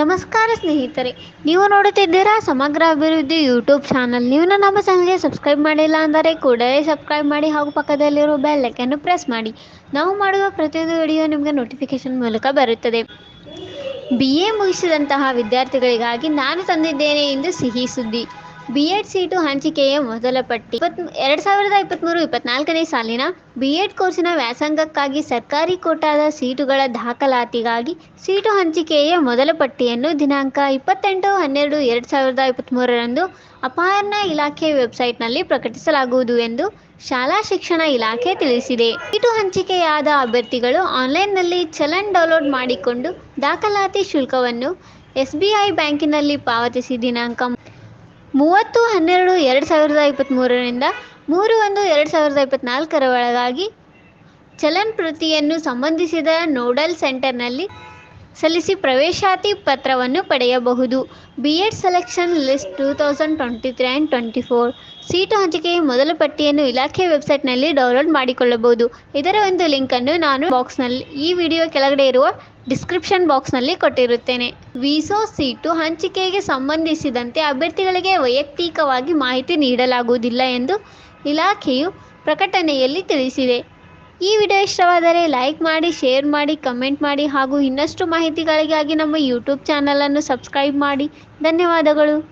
ನಮಸ್ಕಾರ ಸ್ನೇಹಿತರೆ, ನೀವು ನೋಡುತ್ತಿದ್ದೀರಾ ಸಮಗ್ರ ಅಭಿವೃದ್ಧಿ ಯೂಟ್ಯೂಬ್ ಚಾನಲ್. ನೀವು ನಮ್ಮ ಚಾನಲ್ಗೆ ಸಬ್ಸ್ಕ್ರೈಬ್ ಮಾಡಿಲ್ಲ ಅಂದರೆ ಕೂಡಲೇ ಸಬ್ಸ್ಕ್ರೈಬ್ ಮಾಡಿ ಹಾಗೂ ಪಕ್ಕದಲ್ಲಿರುವ ಬೆಲ್ ಐಕನ್ನು ಪ್ರೆಸ್ ಮಾಡಿ. ನಾವು ಮಾಡುವ ಪ್ರತಿಯೊಂದು ವಿಡಿಯೋ ನಿಮಗೆ ನೋಟಿಫಿಕೇಶನ್ ಮೂಲಕ ಬರುತ್ತದೆ. ಬಿ ಎ ಮುಗಿಸಿದಂತಹ ವಿದ್ಯಾರ್ಥಿಗಳಿಗಾಗಿ ನಾನು ತಂದಿದ್ದೇನೆ ಎಂದು ಸಿಹಿ ಸುದ್ದಿ. ಬಿ ಎಡ್ ಸೀಟು ಹಂಚಿಕೆಯ ಮೊದಲ ಪಟ್ಟಿ. ಇಪ್ಪತ್ ಎರಡು ಸಾವಿರದ ಇಪ್ಪತ್ತ್ಮೂರು ಇಪ್ಪತ್ನಾಲ್ಕನೇ ಸಾಲಿನ ಬಿಎಡ್ ಕೋರ್ಸಿನ ವ್ಯಾಸಂಗಕ್ಕಾಗಿ ಸರ್ಕಾರಿ ಕೋಟಾದ ಸೀಟುಗಳ ದಾಖಲಾತಿಗಾಗಿ ಸೀಟು ಹಂಚಿಕೆಯ ಮೊದಲ ಪಟ್ಟಿಯನ್ನು ದಿನಾಂಕ ಇಪ್ಪತ್ತೆಂಟು ಹನ್ನೆರಡು ಎರಡು ಸಾವಿರದ ಇಪ್ಪತ್ತ್ಮೂರರಂದು ಅಪಹರಣ ಇಲಾಖೆ ವೆಬ್ಸೈಟ್ನಲ್ಲಿ ಪ್ರಕಟಿಸಲಾಗುವುದು ಎಂದು ಶಾಲಾ ಶಿಕ್ಷಣ ಇಲಾಖೆ ತಿಳಿಸಿದೆ. ಸೀಟು ಹಂಚಿಕೆಯಾದ ಅಭ್ಯರ್ಥಿಗಳು ಆನ್ಲೈನ್ನಲ್ಲಿ ಚಲನ್ ಡೌನ್ಲೋಡ್ ಮಾಡಿಕೊಂಡು ದಾಖಲಾತಿ ಶುಲ್ಕವನ್ನು ಎಸ್ಬಿಐ ಬ್ಯಾಂಕಿನಲ್ಲಿ ಪಾವತಿಸಿ ದಿನಾಂಕ ಮೂವತ್ತು ಹನ್ನೆರಡು ಎರಡು ಸಾವಿರದ ಇಪ್ಪತ್ತ್ಮೂರರಿಂದ ಮೂರು ಒಂದು ಎರಡು ಸಾವಿರದ ಇಪ್ಪತ್ತ್ನಾಲ್ಕರ ಒಳಗಾಗಿ ಚಲನ್ ಪ್ರತಿಯನ್ನು ಸಂಬಂಧಿಸಿದ ನೋಡಲ್ ಸೆಂಟರ್ನಲ್ಲಿ ಸಲ್ಲಿಸಿ ಪ್ರವೇಶಾತಿ ಪತ್ರವನ್ನು ಪಡೆಯಬಹುದು. B Ed selection list two thousand twenty three and twenty four seat ಹಂಚಿಕೆಯ ಮೊದಲ ಪಟ್ಟಿಯನ್ನು ಇಲಾಖೆ ವೆಬ್ಸೈಟ್ನಲ್ಲಿ ಡೌನ್ಲೋಡ್ ಮಾಡಿಕೊಳ್ಳಬಹುದು. ಇದರ ಒಂದು ಲಿಂಕನ್ನು ನಾನು ಬಾಕ್ಸ್ನಲ್ಲಿ ಈ ವಿಡಿಯೋ ಕೆಳಗಡೆ ಇರುವ ಡಿಸ್ಕ್ರಿಪ್ಷನ್ ಬಾಕ್ಸ್ನಲ್ಲಿ ಕೊಟ್ಟಿರುತ್ತೇನೆ. ವೀಸೋ ಸೀಟು ಹಂಚಿಕೆಗೆ ಸಂಬಂಧಿಸಿದಂತೆ ಅಭ್ಯರ್ಥಿಗಳಿಗೆ ವೈಯಕ್ತಿಕವಾಗಿ ಮಾಹಿತಿ ನೀಡಲಾಗುವುದಿಲ್ಲ ಎಂದು ಇಲಾಖೆಯು ಪ್ರಕಟಣೆಯಲ್ಲಿ ತಿಳಿಸಿದೆ. ಈ ವಿಡಿಯೋ ಇಷ್ಟವಾದರೆ ಲೈಕ್ ಮಾಡಿ, ಶೇರ್ ಮಾಡಿ, ಕಮೆಂಟ್ ಮಾಡಿ ಹಾಗೂ ಇನ್ನಷ್ಟು ಮಾಹಿತಿಗಳಿಗಾಗಿ ನಮ್ಮ ಯೂಟ್ಯೂಬ್ ಚಾನಲನ್ನು ಸಬ್ಸ್ಕ್ರೈಬ್ ಮಾಡಿ. ಧನ್ಯವಾದಗಳು.